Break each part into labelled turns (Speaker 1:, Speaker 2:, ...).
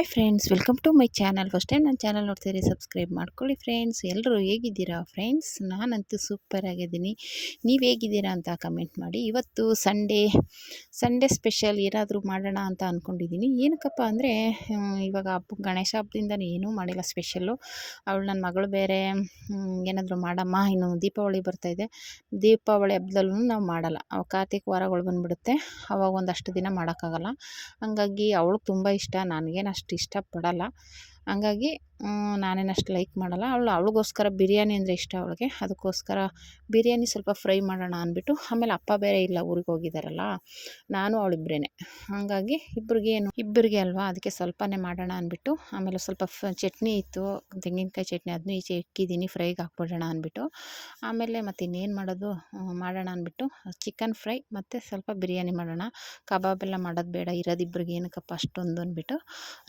Speaker 1: Hi friends, welcome to my channel. First time ನನ್ನ channel ನೋಡ್ತೀರಿ subscribe ಮಾಡ್ಕೊಳ್ಳಿ friends. ಎಲ್ಲರೂ ಹೇಗಿದ್ದೀರಾ ಫ್ರೆಂಡ್ಸ್? ನಾನಂತೂ ಸೂಪರ್ ಆಗಿದ್ದೀನಿ. ನೀವು ಹೇಗಿದ್ದೀರಾ ಅಂತ ಕಮೆಂಟ್ ಮಾಡಿ. ಇವತ್ತು ಸಂಡೇ ಸಂಡೇ ಸ್ಪೆಷಲ್ ಏನಾದರೂ ಮಾಡೋಣ ಅಂತ ಅಂದ್ಕೊಂಡಿದ್ದೀನಿ ಏನಕ್ಕಪ್ಪ ಅಂದರೆ ಇವಾಗ ಹಬ್ಬ ಗಣೇಶ ಹಬ್ಬದಿಂದ ಏನೂ ಮಾಡಿಲ್ಲ ಸ್ಪೆಷಲ್ಲು. ಅವಳು ನನ್ನ ಮಗಳು ಬೇರೆ ಏನಾದರೂ ಮಾಡಮ್ಮ, ಇನ್ನು ದೀಪಾವಳಿ ಬರ್ತಾಯಿದೆ ದೀಪಾವಳಿ ಹಬ್ಬದಲ್ಲೂ ನಾವು ಮಾಡಲ್ಲ. ಕಾರ್ತಿಕ ವಾರಗಳು ಬಂದುಬಿಡುತ್ತೆ. ಅವಾಗ ಒಂದಷ್ಟು ದಿನ ಮಾಡೋಕ್ಕಾಗಲ್ಲ. ಹಂಗಾಗಿ ಅವಳಿಗೆ ತುಂಬ ಇಷ್ಟ. ನನಗೇನು ಇಷ್ಟಪಡಲ್ಲ. ಹಂಗಾಗಿ ನಾನೇನು ಅಷ್ಟು ಲೈಕ್ ಮಾಡಲ್ಲ. ಅವಳು, ಅವಳಿಗೋಸ್ಕರ ಬಿರಿಯಾನಿ ಅಂದರೆ ಇಷ್ಟ ಅವಳಿಗೆ. ಅದಕ್ಕೋಸ್ಕರ ಬಿರಿಯಾನಿ ಸ್ವಲ್ಪ ಫ್ರೈ ಮಾಡೋಣ ಅಂದ್ಬಿಟ್ಟು, ಆಮೇಲೆ ಅಪ್ಪ ಬೇರೆ ಇಲ್ಲ, ಊರಿಗೆ ಹೋಗಿದ್ದಾರಲ್ಲ ನಾನು ಅವಳಿಬ್ಬರೇ ಹಾಗಾಗಿ ಇಬ್ಬರಿಗೆ ಏನು ಇಬ್ಬರಿಗೆ ಅಲ್ವಾ ಅದಕ್ಕೆ ಸ್ವಲ್ಪನೇ ಮಾಡೋಣ ಅಂದ್ಬಿಟ್ಟು, ಆಮೇಲೆ ಸ್ವಲ್ಪ ಚಟ್ನಿ ಇತ್ತು, ತೆಂಗಿನಕಾಯಿ ಚಟ್ನಿ ಅದನ್ನೂ ಈಚೆ ಇಕ್ಕಿದ್ದೀನಿ ಫ್ರೈಗೆ ಹಾಕ್ಬಿಡೋಣ ಅಂದ್ಬಿಟ್ಟು. ಆಮೇಲೆ ಮತ್ತು ಇನ್ನೇನು ಮಾಡೋದು ಮಾಡೋಣ ಅಂದ್ಬಿಟ್ಟು ಚಿಕನ್ ಫ್ರೈ ಮತ್ತು ಸ್ವಲ್ಪ ಬಿರಿಯಾನಿ ಮಾಡೋಣ. ಕಬಾಬ್ ಎಲ್ಲ ಮಾಡೋದು ಬೇಡ ಇರೋದಿಬ್ಬರಿಗೆ ಏನಕ್ಕಪ್ಪ ಅಷ್ಟೊಂದು ಅಂದ್ಬಿಟ್ಟು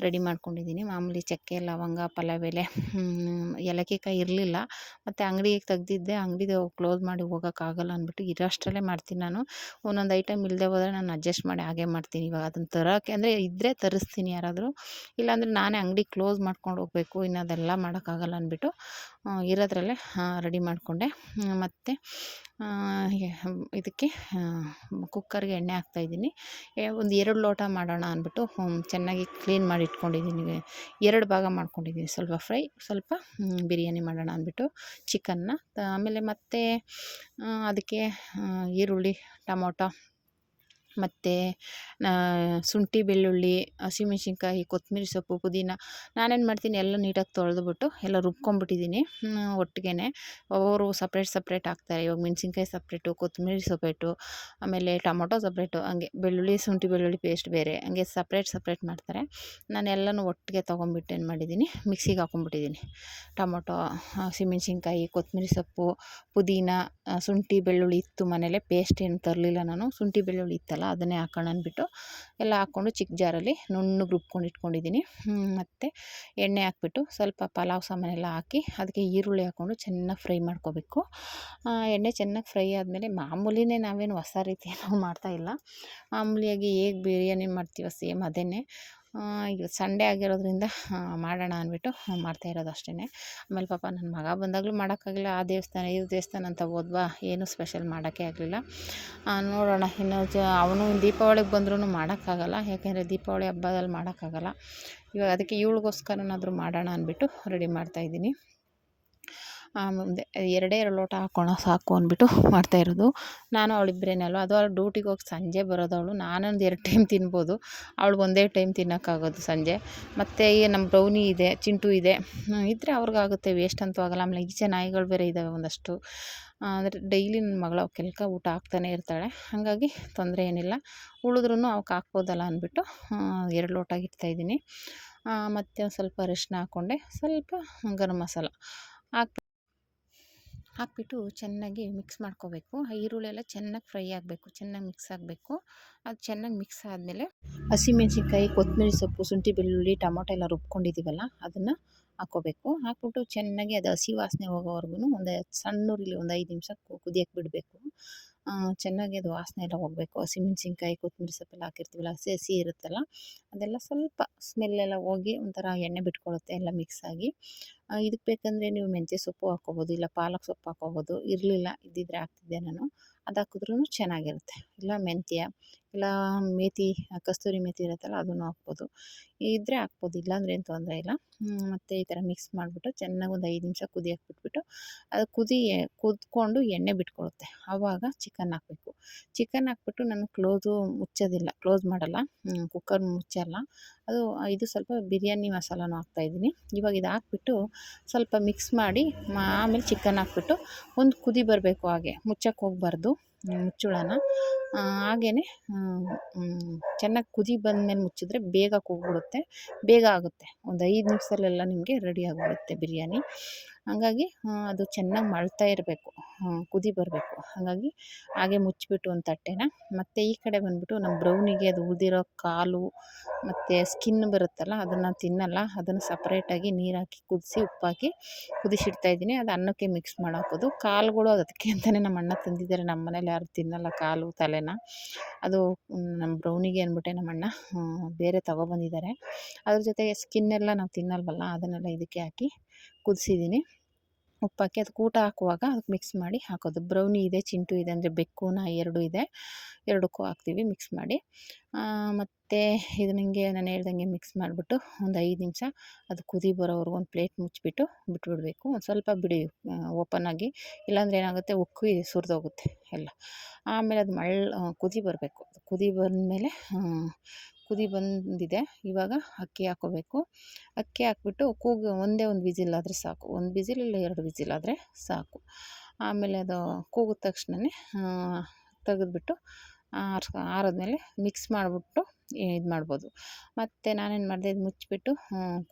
Speaker 1: ರೆಡಿ ಮಾಡ್ಕೊಂಡಿದ್ದೀನಿ. ಮಾಮೂಲಿ ಚಕ್ಕೆ, ಲವಂಗ ಪಲಾವ್ ಎಲೆ ಏಲಕ್ಕಿಕಾಯಿ ಇರಲಿಲ್ಲ. ಮತ್ತು ಅಂಗಡಿಗೆ ತೆಗ್ದಿದ್ದೆ. ಅಂಗಡಿದು ಕ್ಲೋಸ್ ಮಾಡಿ ಹೋಗೋಕ್ಕಾಗಲ್ಲ ಅಂದ್ಬಿಟ್ಟು ಇರೋಷ್ಟರಲ್ಲೇ ಮಾಡ್ತೀನಿ ನಾನು. ಒಂದೊಂದು ಐಟಮ್ ಇಲ್ಲದೆ ಹೋದರೆ ನಾನು ಅಡ್ಜಸ್ಟ್ ಮಾಡಿ ಹಾಗೆ ಮಾಡ್ತೀನಿ ಇವಾಗ. ಅದನ್ನು ತರೋಕ್ಕೆ ಅಂದರೆ ಇದ್ದರೆ ತರಿಸ್ತೀನಿ ಯಾರಾದರೂ. ಇಲ್ಲಾಂದರೆ ನಾನೇ ಅಂಗಡಿ ಕ್ಲೋಸ್ ಮಾಡ್ಕೊಂಡು ಹೋಗಬೇಕು. ಇನ್ನು ಅದೆಲ್ಲ ಮಾಡೋಕ್ಕಾಗಲ್ಲ ಅಂದ್ಬಿಟ್ಟು. ಇರೋದ್ರಲ್ಲೇ ರೆಡಿ ಮಾಡಿಕೊಂಡೆ. ಮತ್ತು ಇದಕ್ಕೆ ಕುಕ್ಕರ್ಗೆ ಎಣ್ಣೆ ಹಾಕ್ತಾಯಿದ್ದೀನಿ. ಒಂದು ಎರಡು ಲೋಟ ಮಾಡೋಣ ಅಂದ್ಬಿಟ್ಟು ಚೆನ್ನಾಗಿ ಕ್ಲೀನ್ ಮಾಡಿ ಇಟ್ಕೊಂಡಿದ್ದೀನಿ. ಎರಡು ಭಾಗ ಮಾಡ್ಕೊಂಡಿದ್ದೀನಿ. ಸ್ವಲ್ಪ ಫ್ರೈ ಸ್ವಲ್ಪ ಬಿರಿಯಾನಿ ಮಾಡೋಣ ಅಂದ್ಬಿಟ್ಟು ಚಿಕನ್ನ ಆಮೇಲೆ ಮತ್ತೆ ಅದಕ್ಕೆ ಈರುಳ್ಳಿ, ಟೊಮೊಟೊ ಮತ್ತು ಶುಂಠಿ, ಬೆಳ್ಳುಳ್ಳಿ ಹಸಿಮೆಣ್ಸಿನ್ಕಾಯಿ ಕೊತ್ತಂಬರಿ ಸೊಪ್ಪು, ಪುದೀನ ನಾನೇನು ಮಾಡ್ತೀನಿ ಎಲ್ಲ ನೀಟಾಗಿ ತೊಳೆದುಬಿಟ್ಟು ಎಲ್ಲ ರುಬ್ಕೊಂಬಿಟ್ಟಿದ್ದೀನಿ ಒಟ್ಟಿಗೆ ಅವರು ಸಪ್ರೇಟ್ ಸಪ್ರೇಟ್ ಹಾಕ್ತಾರೆ. ಇವಾಗ ಮೆಣಸಿನ್ಕಾಯಿ ಸಪ್ರೇಟು ಕೊತ್ತಂಬರಿ ಸಪ್ರೇಟು ಆಮೇಲೆ ಟೊಮೊಟೊ ಸಪ್ರೇಟು ಹಂಗೆ ಬೆಳ್ಳುಳ್ಳಿ, ಶುಂಠಿ, ಬೆಳ್ಳುಳ್ಳಿ ಪೇಸ್ಟ್ ಬೇರೆ ಹಂಗೆ ಸಪ್ರೇಟ್ ಸಪ್ರೇಟ್ ಮಾಡ್ತಾರೆ. ನಾನು ಎಲ್ಲನೂ ಒಟ್ಟಿಗೆ ತೊಗೊಂಬಿಟ್ಟು ಏನು ಮಾಡಿದ್ದೀನಿ ಮಿಕ್ಸಿಗೆ ಹಾಕೊಂಡ್ಬಿಟ್ಟಿದ್ದೀನಿ ಟೊಮೊಟೊ ಹಸಿಮೆಣ್ಸಿನ್ಕಾಯಿ ಕೊತ್ತಂಬರಿ ಸೊಪ್ಪು, ಪುದೀನ, ಶುಂಠಿ, ಬೆಳ್ಳುಳ್ಳಿ ಇತ್ತು ಮನೇಲೆ ಪೇಸ್ಟ್ ಏನು ತರಲಿಲ್ಲ ನಾನು, ಶುಂಠಿ, ಬೆಳ್ಳುಳ್ಳಿ ಇತ್ತಲ್ಲ. ಅದನ್ನೇ ಹಾಕೋಣ ಅಂದ್ಬಿಟ್ಟು ಎಲ್ಲ ಹಾಕ್ಕೊಂಡು ಚಿಕ್ಕ ಜಾರಲ್ಲಿ ನುಣ್ಣಗೆ ರುಬ್ಕೊಂಡು ಇಟ್ಕೊಂಡಿದ್ದೀನಿ. ಮತ್ತು ಎಣ್ಣೆ ಹಾಕ್ಬಿಟ್ಟು ಸ್ವಲ್ಪ ಪಲಾವ್ ಸಾಮಾನೆಲ್ಲ ಹಾಕಿ ಅದಕ್ಕೆ ಈರುಳ್ಳಿ ಹಾಕ್ಕೊಂಡು ಚೆನ್ನಾಗಿ ಫ್ರೈ ಮಾಡ್ಕೋಬೇಕು. ಎಣ್ಣೆ ಚೆನ್ನಾಗಿ ಫ್ರೈ ಆದಮೇಲೆ ಮಾಮೂಲಿನೇ ನಾವೇನು ಹೊಸ ರೀತಿ ನಾವು ಮಾಡ್ತಾಯಿಲ್ಲ ಮಾಮೂಲಿಯಾಗಿ ಹೇಗೆ ಬಿರಿಯಾನಿ ಮಾಡ್ತೀವೋ ಸೇಮ್ ಅದೇ ಇವತ್ತು ಸಂಡೇ ಆಗಿರೋದ್ರಿಂದ ಮಾಡೋಣ ಅಂದ್ಬಿಟ್ಟು ಮಾಡ್ತಾ ಇರೋದು ಅಷ್ಟೇ ಆಮೇಲೆ ಪಾಪ ನನ್ನ ಮಗ ಬಂದಾಗಲೂ ಮಾಡೋಕ್ಕಾಗಲಿಲ್ಲ. ಆ ದೇವಸ್ಥಾನ, ಈ ದೇವಸ್ಥಾನ ಅಂತ ಹೋದ್ವಾ? ಏನೂ ಸ್ಪೆಷಲ್ ಮಾಡೋಕ್ಕೆ ಆಗಲಿಲ್ಲ. ನೋಡೋಣ. ಇನ್ನು ಜ, ಅವನು ದೀಪಾವಳಿಗೆ ಬಂದ್ರೂ ಮಾಡೋಕ್ಕಾಗಲ್ಲ. ಯಾಕೆಂದರೆ ದೀಪಾವಳಿ ಹಬ್ಬದಲ್ಲಿ ಮಾಡೋಕ್ಕಾಗಲ್ಲ. ಇವಾಗ ಅದಕ್ಕೆ ಇವಳಿಗೋಸ್ಕರನಾದರೂ ಮಾಡೋಣ ಅಂದ್ಬಿಟ್ಟು ರೆಡಿ ಮಾಡ್ತಾಯಿದ್ದೀನಿ ಮುಂದೆ ಎರಡೇ ಎರಡು ಲೋಟ ಹಾಕೋಣ ಸಾಕು ಅಂದ್ಬಿಟ್ಟು ಮಾಡ್ತಾಯಿರೋದು ನಾನು ಅವಳಿಬ್ಬರೇನಲ್ವ ಅದು ಅವ್ಳು ಡ್ಯೂಟಿಗೆ ಹೋಗಿ ಸಂಜೆ ಬರೋದು ಅವಳು. ನಾನೊಂದು ಎರಡು ಟೈಮ್ ತಿನ್ಬೋದು. ಅವಳು ಒಂದೇ ಟೈಮ್ ತಿನ್ನೋಕ್ಕಾಗೋದು ಸಂಜೆ. ಮತ್ತು ಈ ನಮ್ಮ ಬ್ರೌನಿ ಇದೆ, ಚಿಂಟು ಇದೆ. ಇದ್ದರೆ ಅವ್ರಿಗಾಗುತ್ತೆ ವೇಸ್ಟ್ ಅಂತೂ ಆಗೋಲ್ಲ. ಆಮೇಲೆ ಈಚೆ ನಾಯಿಗಳು ಬೇರೆ ಇದ್ದಾವೆ ಒಂದಷ್ಟು. ಅಂದರೆ ಡೈಲಿ ನನ್ನ ಮಗಳು ಕೆಲಕ ಊಟ ಹಾಕ್ತಾನೆ ಇರ್ತಾಳೆ. ಹಾಗಾಗಿ ತೊಂದರೆ ಏನಿಲ್ಲ. ಉಳಿದ್ರೂ ಅವಕ್ಕೆ ಹಾಕ್ಬೋದಲ್ಲ ಅಂದ್ಬಿಟ್ಟು ಎರಡು ಲೋಟ ಇಡ್ತಾಯಿದ್ದೀನಿ ಮತ್ತು ಒಂದು ಸ್ವಲ್ಪ ಅರಿಶಿನ ಹಾಕ್ಕೊಂಡೆ ಸ್ವಲ್ಪ ಗರಂ ಮಸಾಲ ಹಾಕಿ ಹಾಕ್ಬಿಟ್ಟು ಚೆನ್ನಾಗಿ ಮಿಕ್ಸ್ ಮಾಡ್ಕೋಬೇಕು. ಈರುಳ್ಳಿ ಎಲ್ಲ ಚೆನ್ನಾಗಿ ಫ್ರೈ ಆಗಬೇಕು, ಚೆನ್ನಾಗಿ ಮಿಕ್ಸ್ ಆಗಬೇಕು. ಅದು ಚೆನ್ನಾಗಿ ಮಿಕ್ಸ್ ಆದಮೇಲೆ ಹಸಿಮೆಣ್ಸಿನ್ಕಾಯಿ, ಕೊತ್ತಂಬರಿ ಸೊಪ್ಪು, ಶುಂಠಿ ಬೆಳ್ಳುಳ್ಳಿ, ಟೊಮೊಟೊ ಎಲ್ಲ ರುಬ್ಕೊಂಡಿದ್ದೀವಲ್ಲ ಅದನ್ನು ಹಾಕ್ಕೋಬೇಕು. ಹಾಕ್ಬಿಟ್ಟು ಚೆನ್ನಾಗಿ ಅದು ಹಸಿ ವಾಸನೆ ಹೋಗೋವರೆಗೂ ಒಂದು ಸಣ್ಣ ಉರಿಲಿ ಒಂದು ಐದು ನಿಮಿಷ ಕುದಿಯಕ್ಕೆ ಬಿಡಬೇಕು. ಚೆನ್ನಾಗಿ ಅದು ವಾಸನೆ ಎಲ್ಲ ಹೋಗಬೇಕು. ಹಸಿಮೆಣ್ಸಿನ್ಕಾಯಿ ಕೊತ್ತಂಬರಿ ಸೊಪ್ಪೆಲ್ಲ ಹಾಕಿರ್ತೀವಲ್ಲ ಹಸಿ ಹಸಿ ಇರುತ್ತಲ್ಲ, ಅದೆಲ್ಲ ಸ್ವಲ್ಪ ಸ್ಮೆಲ್ಲೆಲ್ಲ ಹೋಗಿ ಒಂಥರ ಎಣ್ಣೆ ಬಿಟ್ಕೊಳ್ಳುತ್ತೆ ಎಲ್ಲ ಆಗಿ. ಇದಕ್ಕೆ ಬೇಕಂದರೆ ನೀವು ಮೆಂತ್ಯ ಸೊಪ್ಪು ಹಾಕ್ಕೋಬೋದು ಇಲ್ಲ ಪಾಲಕ್ ಸೊಪ್ಪು ಹಾಕ್ಕೋಬೋದು ಇರಲಿಲ್ಲ, ಇದ್ದಿದ್ರೆ ಹಾಕ್ತಿದ್ದೆ ನಾನು. ಅದು ಹಾಕಿದ್ರೂ ಚೆನ್ನಾಗಿರುತ್ತೆ. ಇಲ್ಲ ಮೆಂತ್ಯ ಇಲ್ಲ ಮೇತಿ ಕಸ್ತೂರಿ ಮೇತಿ ಇರುತ್ತಲ್ಲ ಅದನ್ನು ಹಾಕ್ಬೋದು. ಇದ್ದರೆ ಹಾಕ್ಬೋದು, ಇಲ್ಲಾಂದ್ರೆ ಏನು ತೊಂದರೆ ಇಲ್ಲ. ಮತ್ತು ಈ ಥರ ಮಿಕ್ಸ್ ಮಾಡಿಬಿಟ್ಟು ಚೆನ್ನಾಗಿ ಒಂದು ಐದು ನಿಮಿಷ ಕುದಿ ಬಿಟ್ಬಿಟ್ಟು ಅದು ಕುದಿ, ಕುದ್ಕೊಂಡು ಎಣ್ಣೆ ಬಿಟ್ಕೊಳುತ್ತೆ. ಆವಾಗ ಚಿಕನ್ ಹಾಕಬೇಕು. ಚಿಕನ್ ಹಾಕ್ಬಿಟ್ಟು ನಾನು ಕ್ಲೋಸು ಮುಚ್ಚೋದಿಲ್ಲ. ಕ್ಲೋಸ್ ಮಾಡಲ್ಲ. ಕುಕ್ಕರ್ ಮುಚ್ಚಲ್ಲ ಅದು ಇದು ಸ್ವಲ್ಪ ಬಿರಿಯಾನಿ ಮಸಾಲನೂ ಹಾಕ್ತಾಯಿದ್ದೀನಿ ಇವಾಗ ಇದು ಹಾಕ್ಬಿಟ್ಟು ಸ್ವಲ್ಪ ಮಿಕ್ಸ್ ಮಾಡಿ, ಆಮೇಲೆ ಚಿಕನ್ ಹಾಕ್ಬಿಟ್ಟು ಒಂದು ಕುದಿ ಬರಬೇಕು ಹಾಗೆ. ಮುಚ್ಚಕ್ಕೆ ಹೋಗ್ಬಾರ್ದು. ಮುಚ್ಚುಳನ. ಹಾಗೆಯೇ ಚೆನ್ನಾಗಿ ಕುದಿ ಬಂದಮೇಲೆ ಮುಚ್ಚಿದ್ರೆ ಬೇಗ ಕೂಗಿಬಿಡುತ್ತೆ ಬೇಗ ಆಗುತ್ತೆ. ಒಂದು ಐದು ನಿಮಿಷದಲ್ಲೆಲ್ಲ ನಿಮಗೆ ರೆಡಿ ಆಗಿಬಿಡುತ್ತೆ ಬಿರಿಯಾನಿ. ಹಂಗಾಗಿ ಅದು ಚೆನ್ನಾಗಿ ಮಳ್ತಾ ಇರಬೇಕು. ಕುದಿ ಬರಬೇಕು. ಹಾಗಾಗಿ ಹಾಗೆ ಮುಚ್ಚಿಬಿಟ್ಟು ಒಂದು ತಟ್ಟೆನ, ಮತ್ತು ಈ ಕಡೆ ಬಂದುಬಿಟ್ಟು ನಮ್ಮ ಬ್ರೌನಿಗೆ ಅದು ಉಳಿದಿರೋ ಕಾಲು ಮತ್ತು ಸ್ಕಿನ್ ಬರುತ್ತಲ್ಲ, ಅದನ್ನು ತಿನ್ನಲ್ಲ. ಅದನ್ನು ಸಪ್ರೇಟಾಗಿ ನೀರು ಹಾಕಿ ಕುದಿಸಿ, ಉಪ್ಪಾಕಿ ಕುದಿಸಿಡ್ತಾಯಿದ್ದೀನಿ ಅದು ಅನ್ನಕ್ಕೆ ಮಿಕ್ಸ್ ಮಾಡಾಕೋದು. ಕಾಲುಗಳು ಅದಕ್ಕೆ ಅಂತಲೇ ನಮ್ಮ ಅಣ್ಣ ತಂದಿದ್ದಾರೆ. ನಮ್ಮ ಮನೇಲಿ ಯಾರು ತಿನ್ನಲ್ಲ ಕಾಲು, ತಲೆನ. ಅದು ನಮ್ಮ ಬ್ರೌನಿಗೆ ಅಂದ್ಬಿಟ್ಟೆ ನಮ್ಮ ಅಣ್ಣ ಬೇರೆ ತೊಗೊಬಂದಿದ್ದಾರೆ. ಅದ್ರ ಜೊತೆಗೆ ಸ್ಕಿನ್ನೆಲ್ಲ ನಾವು ತಿನ್ನಲ್ವಲ್ಲ, ಅದನ್ನೆಲ್ಲ ಇದಕ್ಕೆ ಹಾಕಿ ಕುದಿಸಿದ್ದೀನಿ. ಉಪ್ಪಾಕಿ ಅದಕ್ಕೆ ಊಟ ಹಾಕುವಾಗ ಅದಕ್ಕೆ ಮಿಕ್ಸ್ ಮಾಡಿ ಹಾಕೋದು. ಬ್ರೌನಿ ಇದೆ, ಚಿಂಟು ಇದೆ, ಅಂದರೆ ಬೆಕ್ಕು, ನಾಯಿ ಎರಡೂ ಇದೆ. ಎರಡಕ್ಕೂ ಹಾಕ್ತೀವಿ ಮಿಕ್ಸ್ ಮಾಡಿ. ಮತ್ತು ಇದು ನನಗೆ ನಾನು ಹೇಳ್ದಂಗೆ ಮಿಕ್ಸ್ ಮಾಡಿಬಿಟ್ಟು ಒಂದು ಐದು ನಿಮಿಷ ಅದು ಕುದಿ ಬರೋವರೆಗೂ ಒಂದು ಪ್ಲೇಟ್ ಮುಚ್ಚಿಬಿಟ್ಟು ಬಿಟ್ಬಿಡಬೇಕು. ಒಂದು ಸ್ವಲ್ಪ ಬಿಡಿ ಓಪನ್ ಆಗಿ. ಇಲ್ಲಾಂದರೆ ಏನಾಗುತ್ತೆ ಉಕ್ಕು ಸುರಿದೋಗುತ್ತೆ ಎಲ್ಲ. ಆಮೇಲೆ ಅದು ಮಳ್ ಕುದಿ ಬರಬೇಕು. ಕುದಿ ಬಂದಮೇಲೆ ಕುದಿ ಬಂದಿದೆ. ಇವಾಗ ಅಕ್ಕಿ ಹಾಕೋಬೇಕು. ಅಕ್ಕಿ ಹಾಕ್ಬಿಟ್ಟು ಕೂಗು, ಒಂದೇ ಒಂದು ವಿಸಿಲ್ ಆದರೆ ಸಾಕು. ಒಂದು ವಿಸಿಲ್ ಇಲ್ಲ ಎರಡು ವಿಸಿಲ್ ಆದರೆ ಸಾಕು. ಆಮೇಲೆ ಅದು ಕೂಗಿದ ತಕ್ಷಣವೇ ತೆಗೆದ್ಬಿಟ್ಟು ಆರ್ಸ್, ಆರಿದ್ಮೇಲೆ ಮಿಕ್ಸ್ ಮಾಡಿಬಿಟ್ಟು ಇದು ಮಾಡ್ಬೋದು. ಮತ್ತು ನಾನೇನು ಮಾಡಿದೆ, ಇದು ಮುಚ್ಚಿಬಿಟ್ಟು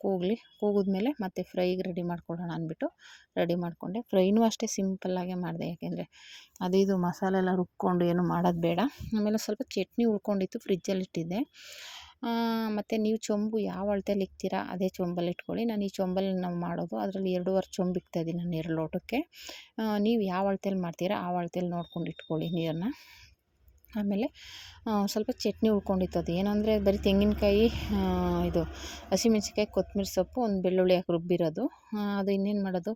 Speaker 1: ಕೂಗಲಿ. ಕೂಗಿದ್ಮೇಲೆ ಮತ್ತೆ ಫ್ರೈಗೆ ರೆಡಿ ಮಾಡ್ಕೊಳ್ಳೋಣ ಅಂದ್ಬಿಟ್ಟು ರೆಡಿ ಮಾಡಿಕೊಂಡೆ. ಫ್ರೈನೂ ಅಷ್ಟೇ ಸಿಂಪಲ್ಲಾಗೆ ಮಾಡಿದೆ. ಯಾಕೆಂದರೆ ಅದು ಇದು ಮಸಾಲೆ ಎಲ್ಲ ರುಬ್ಕೊಂಡು ಏನು ಮಾಡೋದು ಬೇಡ. ಆಮೇಲೆ ಸ್ವಲ್ಪ ಚಟ್ನಿ ಉಳ್ಕೊಂಡಿತ್ತು, ಫ್ರಿಜ್ಜಲ್ಲಿ ಇಟ್ಟಿದ್ದೆ. ಮತ್ತು ನೀವು ಚೊಂಬು ಯಾವ ಅಳತೆಯಲ್ಲಿ ಇಕ್ತೀರಾ ಅದೇ ಚೊಂಬಲ್ಲಿ ಇಟ್ಕೊಳ್ಳಿ. ನಾನು ಈ ಚೊಂಬಲ್ಲಿ ನಾವು ಮಾಡೋದು, ಅದರಲ್ಲಿ ಎರಡೂವರೆ ಚೊಂಬು ಇಕ್ತಾಯಿದ್ದೀನಿ ನಾನು ಎರಡು ಲೋಟಕ್ಕೆ. ನೀವು ಯಾವ ಅಳತೆಯಲ್ಲಿ ಮಾಡ್ತೀರಾ ಆ ಅಳತೆಯಲ್ಲಿ ನೋಡ್ಕೊಂಡು ಇಟ್ಕೊಳ್ಳಿ ನೀರನ್ನು. ಆಮೇಲೆ ಸ್ವಲ್ಪ ಚಟ್ನಿ ಉಳ್ಕೊಂಡಿತ್ತು ಅದು ಏನಂದರೆ ಬರೀ ತೆಂಗಿನಕಾಯಿ ಇದು ಹಸಿಮೆಣ್ಸಿನ್ಕಾಯಿ ಕೊತ್ತಂಬ್ರಿ ಸೊಪ್ಪು, ಒಂದು ಬೆಳ್ಳುಳ್ಳಿ ಹಾಕಿ ರುಬ್ಬಿರೋದು. ಅದು ಇನ್ನೇನು ಮಾಡೋದು?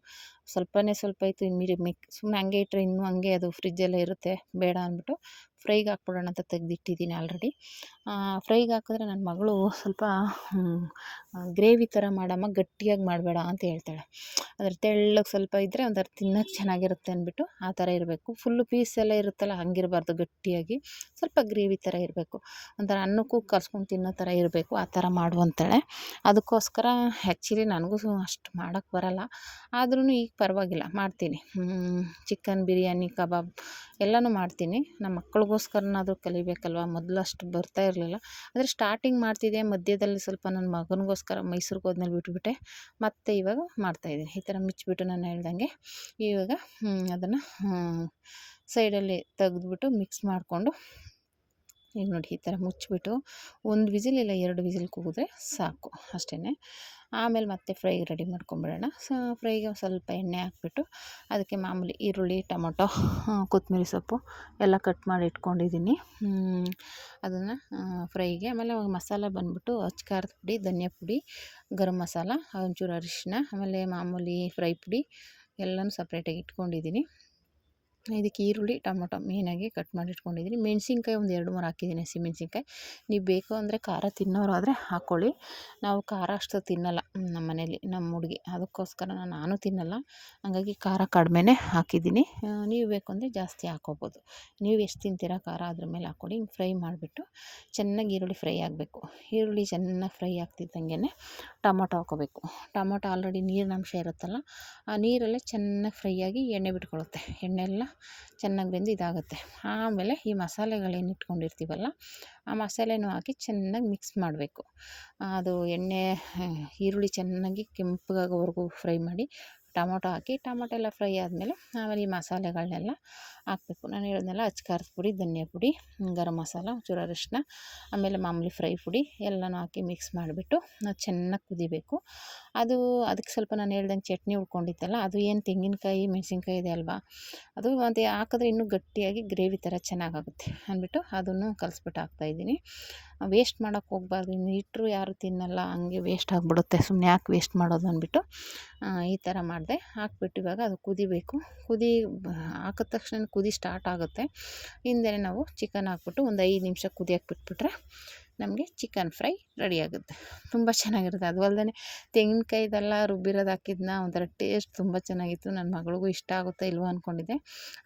Speaker 1: ಸ್ವಲ್ಪನೇ ಸ್ವಲ್ಪ ಇತ್ತು ಮೀರಿ ಮಿಕ್ ಸುಮ್ಮನೆ ಹಂಗೆ ಇಟ್ಟರೆ ಇನ್ನೂ ಹಂಗೆ ಅದು ಫ್ರಿಜ್ಜೆಲ್ಲ ಇರುತ್ತೆ, ಬೇಡ ಅಂದ್ಬಿಟ್ಟು ಫ್ರೈಗೆ ಹಾಕ್ಬಿಡೋಣ ಅಂತ ತೆಗೆದಿಟ್ಟಿದ್ದೀನಿ ಆಲ್ರೆಡಿ. ಫ್ರೈಗೆ ಹಾಕಿದ್ರೆ ನನ್ನ ಮಗಳು ಸ್ವಲ್ಪ ಗ್ರೇವಿ ಥರ ಮಾಡಮ್ಮ, ಗಟ್ಟಿಯಾಗಿ ಮಾಡಬೇಡ ಅಂತ ಹೇಳ್ತಾಳೆ. ಅದರ ತೆಳ್ಳಗೆ ಸ್ವಲ್ಪ ಇದ್ದರೆ ಒಂಥರ ತಿನ್ನೋಕೆ ಚೆನ್ನಾಗಿರುತ್ತೆ ಅಂದ್ಬಿಟ್ಟು ಆ ಥರ ಇರಬೇಕು. ಫುಲ್ಲು ಪೀಸ್ ಎಲ್ಲ ಇರುತ್ತಲ್ಲ, ಹಂಗಿರಬಾರ್ದು ಗಟ್ಟಿಯಾಗಿ. ಸ್ವಲ್ಪ ಗ್ರೇವಿ ಥರ ಇರಬೇಕು. ಒಂಥರ ಅನ್ನಕ್ಕೂ ಕಲ್ಸ್ಕೊಂಡು ತಿನ್ನೋ ಥರ ಇರಬೇಕು, ಆ ಥರ ಮಾಡು ಅಂತಾಳೆ ಅದಕ್ಕೋಸ್ಕರ ಆ್ಯಕ್ಚುಲಿ ನನಗೂ ಅಷ್ಟು ಮಾಡೋಕ್ಕೆ ಬರಲ್ಲ. ಆದ್ರೂ ಈಗ ಪರವಾಗಿಲ್ಲ, ಮಾಡ್ತೀನಿ. ಚಿಕನ್ ಬಿರಿಯಾನಿ, ಕಬಾಬ್ ಎಲ್ಲನೂ ಮಾಡ್ತೀನಿ. ನಮ್ಮ ಮಕ್ಕಳಿಗೋಸ್ಕರನಾದರೂ ಕಲಿಬೇಕಲ್ವ? ಮೊದಲು ಅಷ್ಟು ಬರ್ತಾ ಇರಲಿಲ್ಲ. ಆದರೆ ಸ್ಟಾರ್ಟಿಂಗ್ ಮಾಡ್ತಿದ್ದೆ, ಮಧ್ಯದಲ್ಲಿ ಸ್ವಲ್ಪ ನನ್ನ ಮಗನಿಗೋಸ್ಕರ ಮೈಸೂರಿಗೆ ಹೋದ್ಮೇಲೆ ಬಿಟ್ಬಿಟ್ಟೆ. ಮತ್ತೆ ಇವಾಗ ಮಾಡ್ತಾಯಿದ್ದೀನಿ ಈ ಥರ ಮುಚ್ಚಿಬಿಟ್ಟು ನಾನು ಹೇಳ್ದಂಗೆ ಇವಾಗ ಅದನ್ನು ಸೈಡಲ್ಲಿ ತೆಗೆದ್ಬಿಟ್ಟು ಮಿಕ್ಸ್ ಮಾಡಿಕೊಂಡು ಈಗ ನೋಡಿ ಈ ಥರ ಮುಚ್ಚಿಬಿಟ್ಟು ಒಂದು ವಿಸಿಲ್ ಇಲ್ಲ ಎರಡು ವಿಸಿಲ್ ಕೂಗಿದ್ರೆ ಸಾಕು ಅಷ್ಟೇ ಆಮೇಲೆ ಮತ್ತೆ ಫ್ರೈಗೆ ರೆಡಿ ಮಾಡ್ಕೊಂಬಿಡೋಣ. ಸೊ ಫ್ರೈಗೆ ಸ್ವಲ್ಪ ಎಣ್ಣೆ ಹಾಕ್ಬಿಟ್ಟು ಅದಕ್ಕೆ ಮಾಮೂಲಿ ಈರುಳ್ಳಿ, ಟೊಮೊಟೊ ಕೊತ್ತಂಬರಿ ಸೊಪ್ಪು ಎಲ್ಲ ಕಟ್ ಮಾಡಿ ಇಟ್ಕೊಂಡಿದ್ದೀನಿ. ಅದನ್ನು ಫ್ರೈಗೆ ಆಮೇಲೆ ಮಸಾಲೆ ಬಂದುಬಿಟ್ಟು ಖಾರದ ಪುಡಿ, ಧನಿಯಾ ಪುಡಿ, ಗರಂ ಮಸಾಲ, ಒಂಚೂರು ಅರಿಶಿನ ಆಮೇಲೆ ಮಾಮೂಲಿ ಫ್ರೈ ಪುಡಿ ಎಲ್ಲನೂ ಸಪ್ರೇಟಾಗಿ ಇಟ್ಕೊಂಡಿದ್ದೀನಿ. ಇದಕ್ಕೆ ಈರುಳ್ಳಿ, ಟೊಮೊಟೊ ಮೇನಾಗಿ ಕಟ್ ಮಾಡಿ ಇಟ್ಕೊಂಡಿದ್ದೀನಿ ಮೆಣಸಿನ್ಕಾಯಿ ಒಂದು ಎರಡು ಮೂರು ಹಾಕಿದ್ದೀನಿ ಹಸಿಮೆಣ್ಸಿನ್ಕಾಯಿ ನೀವು ಬೇಕು ಅಂದರೆ ಖಾರ ತಿನ್ನೋರಾದರೆ ಹಾಕ್ಕೊಳ್ಳಿ ನಾವು ಖಾರ ಅಷ್ಟು ತಿನ್ನಲ್ಲ ನಮ್ಮ ಮನೇಲಿ ನಮ್ಮ ಹುಡುಗಿ. ಅದಕ್ಕೋಸ್ಕರ ನಾನು ತಿನ್ನಲ್ಲ. ಹಾಗಾಗಿ ಖಾರ ಕಡಿಮೆನೇ ಹಾಕಿದ್ದೀನಿ. ನೀವು ಬೇಕು ಅಂದರೆ ಜಾಸ್ತಿ ಹಾಕ್ಕೋಬೋದು ನೀವು ಎಷ್ಟು ತಿಂತೀರಾ ಖಾರ ಅದ್ರ ಮೇಲೆ ಹಾಕ್ಕೊಳ್ಳಿ ಹಿಂಗೆ ಫ್ರೈ ಮಾಡಿಬಿಟ್ಟು ಚೆನ್ನಾಗಿ ಈರುಳ್ಳಿ ಫ್ರೈ ಆಗಬೇಕು. ಈರುಳ್ಳಿ ಚೆನ್ನಾಗಿ ಫ್ರೈ ಆಗ್ತಿದ್ದಂಗೆ ಟೊಮೊಟೊ ಹಾಕ್ಕೋಬೇಕು ಟೊಮೊಟೊ ಆಲ್ರೆಡಿ ನೀರಿನಂಶ ಇರುತ್ತಲ್ಲ, ಆ ನೀರಲ್ಲೇ ಚೆನ್ನಾಗಿ ಫ್ರೈ ಆಗಿ ಎಣ್ಣೆ ಬಿಟ್ಕೊಳ್ಳುತ್ತೆ ಎಣ್ಣೆ ಎಲ್ಲ ಚೆನ್ನಾಗಿ ಬೆಂದು ಇದಾಗುತ್ತೆ. ಆಮೇಲೆ ಈ ಮಸಾಲೆಗಳೇನು ಇಟ್ಕೊಂಡಿರ್ತೀವಲ್ಲ, ಆ ಮಸಾಲೆನೂ ಹಾಕಿ ಚೆನ್ನಾಗಿ ಮಿಕ್ಸ್ ಮಾಡಬೇಕು. ಅದು ಎಣ್ಣೆ ಈರುಳ್ಳಿ ಚೆನ್ನಾಗಿ ಕೆಂಪಗಾಗೋವರೆಗೂ ಫ್ರೈ ಮಾಡಿ ಟೊಮೊಟೊ ಹಾಕಿ, ಟೊಮೊಟೊ ಎಲ್ಲ ಫ್ರೈ ಆದಮೇಲೆ ಆಮೇಲೆ ಈ ಮಸಾಲೆಗಳನ್ನೆಲ್ಲ ಹಾಕಬೇಕು. ನಾನು ಹೇಳಿದ್ನಲ್ಲ ಅಚ್ಚ ಖಾರದ ಪುಡಿ, ಧನಿಯಾ ಪುಡಿ, ಗರಂ ಮಸಾಲ, ಒಂಚೂರು ಅರಿಶಿನ ಆಮೇಲೆ ಮಾಮೂಲಿ ಫ್ರೈ ಪುಡಿ ಎಲ್ಲನೂ ಹಾಕಿ ಮಿಕ್ಸ್ ಮಾಡಿಬಿಟ್ಟು ಚೆನ್ನಾಗಿ ಕುದಿಬೇಕು. ಅದು ಅದಕ್ಕೆ ಸ್ವಲ್ಪ ನಾನು ಹೇಳ್ದಂಗೆ ಚಟ್ನಿ ಉಳ್ಕೊಂಡಿತ್ತಲ್ಲ, ಅದು ಏನು ತೆಂಗಿನಕಾಯಿ, ಮೆಣಸಿನ್ಕಾಯಿ ಇದೆ ಅಲ್ವಾ? ಅದು ಮತ್ತು ಹಾಕಿದ್ರೆ ಇನ್ನೂ ಗಟ್ಟಿಯಾಗಿ ಗ್ರೇವಿ ಥರ ಚೆನ್ನಾಗಾಗುತ್ತೆ ಅಂದ್ಬಿಟ್ಟು ಅದನ್ನು ಕಲಿಸ್ಬಿಟ್ಟು ಹಾಕ್ತಾಯಿದ್ದೀನಿ ವೇಸ್ಟ್ ಮಾಡೋಕ್ಕೆ ಹೋಗ್ಬಾರ್ದು, ಇನ್ನು ಇಟ್ಟರು ಯಾರು ತಿನ್ನಲ್ಲ, ಹಂಗೆ ವೇಸ್ಟ್ ಆಗಿಬಿಡುತ್ತೆ ಸುಮ್ಮನೆ ಯಾಕೆ ವೇಸ್ಟ್ ಮಾಡೋದು ಅಂದ್ಬಿಟ್ಟು ಈ ಥರ ಮಾಡಿದೆ. ಹಾಕ್ಬಿಟ್ಟು ಇವಾಗ ಅದು ಕುದಿಬೇಕು. ಕುದಿ, ಹಾಕಿದ ತಕ್ಷಣ ಕುದಿ ಸ್ಟಾರ್ಟ್ ಆಗುತ್ತೆ. ಹಿಂದೆ ನಾವು ಚಿಕನ್ ಹಾಕ್ಬಿಟ್ಟು ಒಂದು ಐದು ನಿಮಿಷ ಕುದಿ ಬಿಟ್ಬಿಟ್ರೆ ನಮಗೆ ಚಿಕನ್ ಫ್ರೈ ರೆಡಿ ಆಗುತ್ತೆ. ತುಂಬ ಚೆನ್ನಾಗಿರುತ್ತೆ. ಅದು ಅಲ್ಲದೆ ತೆಂಗಿನಕಾಯ್ದೆಲ್ಲ ರುಬ್ಬಿರೋದು ಹಾಕಿದ್ನ, ಒಂಥರ ಟೇಸ್ಟ್ ತುಂಬ ಚೆನ್ನಾಗಿತ್ತು. ನನ್ನ ಮಗಳಿಗೂ ಇಷ್ಟ ಆಗುತ್ತಾ ಇಲ್ವೋ ಅಂದ್ಕೊಂಡಿದ್ದೆ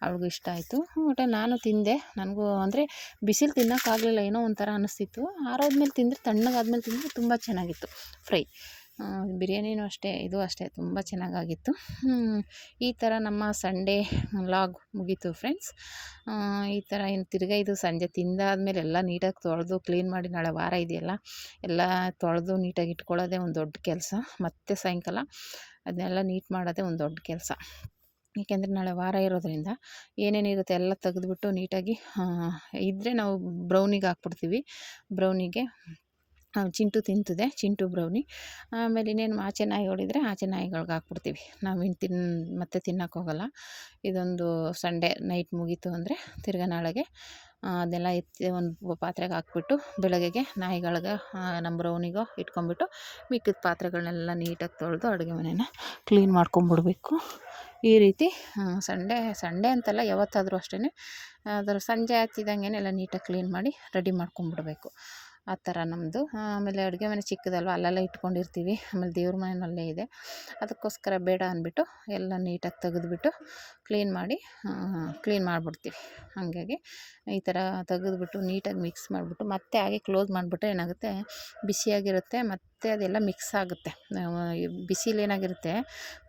Speaker 1: ಅವಳಿಗೂ ಇಷ್ಟ ಆಯಿತು. ಒಟ್ಟೆ ನಾನು ತಿಂದೆ. ನನಗೂ ಅಂದರೆ ಬಿಸಿಲು ತಿನ್ನೋಕ್ಕಾಗಲಿಲ್ಲ, ಏನೋ ಒಂಥರ ಅನ್ನಿಸ್ತಿತ್ತು ಆರೋದ್ಮೇಲೆ ತಿಂದರೆ ತಣ್ಣಗಾದ್ಮೇಲೆ ತಿಂದರೆ ತುಂಬ ಚೆನ್ನಾಗಿತ್ತು ಫ್ರೈ. ಬಿರಿಯಾನಿನೂ ಅಷ್ಟೇ, ಇದು ಅಷ್ಟೇ, ತುಂಬ ಚೆನ್ನಾಗಾಗಿತ್ತು. ಈ ಥರ ನಮ್ಮ ಸಂಡೇ ಲಾಗ್ ಮುಗೀತು ಫ್ರೆಂಡ್ಸ್ ಈ ಥರ ಏನು ತಿರ್ಗಾ ಇದು ಸಂಜೆ ತಿಂದಾದ್ಮೇಲೆ ಎಲ್ಲ ನೀಟಾಗಿ ತೊಳೆದು ಕ್ಲೀನ್ ಮಾಡಿ ನಾಳೆ ವಾರ ಇದೆಯಲ್ಲ, ಎಲ್ಲ ತೊಳೆದು ನೀಟಾಗಿ ಇಟ್ಕೊಳ್ಳೋದೇ ಒಂದು ದೊಡ್ಡ ಕೆಲಸ. ಮತ್ತು ಸಾಯಂಕಾಲ ಅದನ್ನೆಲ್ಲ ನೀಟ್ ಮಾಡೋದೇ ಒಂದು ದೊಡ್ಡ ಕೆಲಸ. ಏಕೆಂದರೆ ನಾಳೆ ವಾರ ಇರೋದರಿಂದ ಏನೇನಿರುತ್ತೆ ಎಲ್ಲ ತೆಗೆದ್ಬಿಟ್ಟು ನೀಟಾಗಿ ಇದ್ದರೆ ನಾವು ಬ್ರೌನಿಗೆ ಹಾಕ್ಬಿಡ್ತೀವಿ. ಬ್ರೌನಿಗೆ ಚಿಂಟು ತಿಂತಿದೆ, ಚಿಂಟು ಬ್ರೌನಿ ಆಮೇಲೆ ಇನ್ನೇನು ಆಚೆ ನಾಯಿಗಳಿದ್ರೆ ಆಚೆ ನಾಯಿಗಳ್ಗೆ ಹಾಕ್ಬಿಡ್ತೀವಿ. ನಾವಿನ್ನು ತಿನ್, ಮತ್ತೆ ತಿನ್ನೋಕ್ಕೋಗಲ್ಲ ಇದೊಂದು ಸಂಡೇ ನೈಟ್ ಮುಗೀತು ಅಂದರೆ ತಿರ್ಗಾ ನಾಳೆಗೆ ಅದೆಲ್ಲ ಎತ್ತಿ ಒಂದು ಪಾತ್ರೆಗೆ ಹಾಕ್ಬಿಟ್ಟು ಬೆಳಗ್ಗೆಗೆ ನಾಯಿಗಳಿಗೆ ನಮ್ಮ ಬ್ರೌನಿಗೋ ಇಟ್ಕೊಂಬಿಟ್ಟು ಮಿಕ್ಕಿದ ಪಾತ್ರೆಗಳನ್ನೆಲ್ಲ ನೀಟಾಗಿ ತೊಳೆದು ಅಡುಗೆ ಮನೇನ ಕ್ಲೀನ್ ಮಾಡ್ಕೊಂಬಿಡ್ಬೇಕು. ಈ ರೀತಿ ಸಂಡೇ ಸಂಡೇ ಅಂತಲ್ಲ ಯಾವತ್ತಾದರೂ ಅಷ್ಟೇ ಅದರ ಸಂಜೆ ಹತ್ತಿದಂಗೆ ಎಲ್ಲ ನೀಟಾಗಿ ಕ್ಲೀನ್ ಮಾಡಿ ರೆಡಿ ಮಾಡ್ಕೊಂಬಿಡ್ಬೇಕು. ಆ ಥರ ನಮ್ಮದು ಆಮೇಲೆ ಅಡುಗೆ ಮನೆ ಚಿಕ್ಕದಲ್ವ, ಅಲ್ಲೆಲ್ಲ ಇಟ್ಕೊಂಡಿರ್ತೀವಿ. ಆಮೇಲೆ ದೇವ್ರ ಮನೆಯಲ್ಲೇ ಇದೆ. ಅದಕ್ಕೋಸ್ಕರ ಬೇಡ ಅಂದ್ಬಿಟ್ಟು ಎಲ್ಲ ನೀಟಾಗಿ ತೆಗೆದ್ಬಿಟ್ಟು ಕ್ಲೀನ್ ಮಾಡಿ ಕ್ಲೀನ್ ಮಾಡಿಬಿಡ್ತೀವಿ. ಹಾಗಾಗಿ ಈ ಥರ ತೆಗೆದ್ಬಿಟ್ಟು ನೀಟಾಗಿ ಮಿಕ್ಸ್ ಮಾಡಿಬಿಟ್ಟು ಮತ್ತೆ ಹಾಗೆ ಕ್ಲೋಸ್ ಮಾಡಿಬಿಟ್ರೆ ಏನಾಗುತ್ತೆ? ಬಿಸಿಯಾಗಿರುತ್ತೆ ಮತ್ತು ಅದೆಲ್ಲ ಮಿಕ್ಸ್ ಆಗುತ್ತೆ. ಬಿಸಿಲು ಏನಾಗಿರುತ್ತೆ?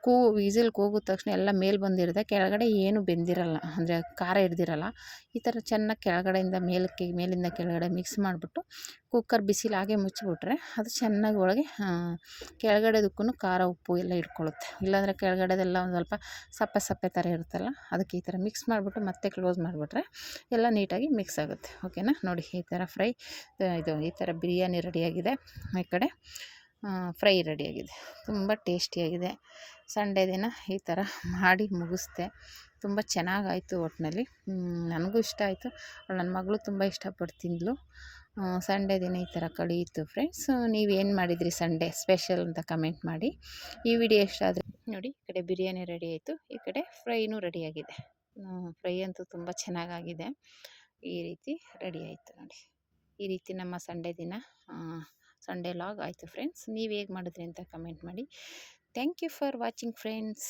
Speaker 1: ಕೂ, ವಿಸಿಲ್ ಕೂಗಿದ ತಕ್ಷಣ ಎಲ್ಲ ಮೇಲೆ ಬಂದಿರುತ್ತೆ. ಕೆಳಗಡೆ ಏನು ಬೆಂದಿರಲ್ಲ. ಅಂದರೆ ಖಾರ ಹಿಡ್ದಿರಲ್ಲ. ಈ ಥರ ಚೆನ್ನಾಗಿ ಕೆಳಗಡೆಯಿಂದ ಮೇಲಕ್ಕೆ, ಮೇಲಿಂದ ಕೆಳಗಡೆ ಮಿಕ್ಸ್ ಮಾಡಿಬಿಟ್ಟು ಕುಕ್ಕರ್ ಬಿಸಿಲು ಹಾಗೆ ಮುಚ್ಚಿಬಿಟ್ರೆ ಅದು ಚೆನ್ನಾಗಿ ಒಳಗೆ ಕೆಳಗಡೆದಕ್ಕೂ ಖಾರ ಉಪ್ಪು ಎಲ್ಲ ಇಟ್ಕೊಳ್ಳುತ್ತೆ. ಇಲ್ಲಾಂದರೆ ಕೆಳಗಡೆದೆಲ್ಲ ಒಂದು ಸ್ವಲ್ಪ ಸಪ್ಪೆ ಸಪ್ಪೆ ಥರ ಇರುತ್ತಲ್ಲ, ಅದಕ್ಕೆ ಈ ಥರ ಮಿಕ್ಸ್ ಮಾಡಿಬಿಟ್ಟು ಮತ್ತೆ ಕ್ಲೋಸ್ ಮಾಡಿಬಿಟ್ರೆ ಎಲ್ಲ ನೀಟಾಗಿ ಮಿಕ್ಸ್ ಆಗುತ್ತೆ. ಓಕೆನಾ ನೋಡಿ, ಈ ಥರ ಫ್ರೈ ಇದು ಈ ಥರ ಬಿರಿಯಾನಿ ರೆಡಿಯಾಗಿದೆ. ಈ ಕಡೆ ಫ್ರೈ ರೆಡಿಯಾಗಿದೆ. ತುಂಬ ಟೇಸ್ಟಿಯಾಗಿದೆ ಸಂಡೇ ದಿನ ಈ ಥರ ಮಾಡಿ ಮುಗಿಸ್ದೆ. ತುಂಬ ಚೆನ್ನಾಗಾಯಿತು ಒಟ್ಟಿನಲ್ಲಿ ನನಗೂ ಇಷ್ಟ ಆಯಿತು. ನನ್ನ ಮಗಳು ತುಂಬ ಇಷ್ಟಪಟ್ಟು ತಿಂದಳು ಸಂಡೇ ದಿನ ಈ ಥರ ಕಳೆಯಿತು ಫ್ರೆಂಡ್ಸ್ ನೀವೇನು ಮಾಡಿದ್ರಿ ಸಂಡೇ ಸ್ಪೆಷಲ್ ಅಂತ ಕಮೆಂಟ್ ಮಾಡಿ. ಈ ವಿಡಿಯೋ ಇಷ್ಟ ಆದರೆ ನೋಡಿ, ಈ ಕಡೆ ಬಿರಿಯಾನಿ ರೆಡಿ ಆಯಿತು, ಈ ಕಡೆ ಫ್ರೈನೂ ರೆಡಿಯಾಗಿದೆ. ಫ್ರೈ ಅಂತೂ ತುಂಬ ಚೆನ್ನಾಗಾಗಿದೆ. ಈ ರೀತಿ ರೆಡಿ ಆಯಿತು ನೋಡಿ. ಈ ರೀತಿ ನಮ್ಮ ಸಂಡೇ ದಿನ ಸಂಡೇ ಲಾಗ್ ಆಯಿತು ಫ್ರೆಂಡ್ಸ್. ನೀವು ಹೇಗೆ ಮಾಡಿದ್ರಿ ಅಂತ ಕಮೆಂಟ್ ಮಾಡಿ. Thank you for watching friends.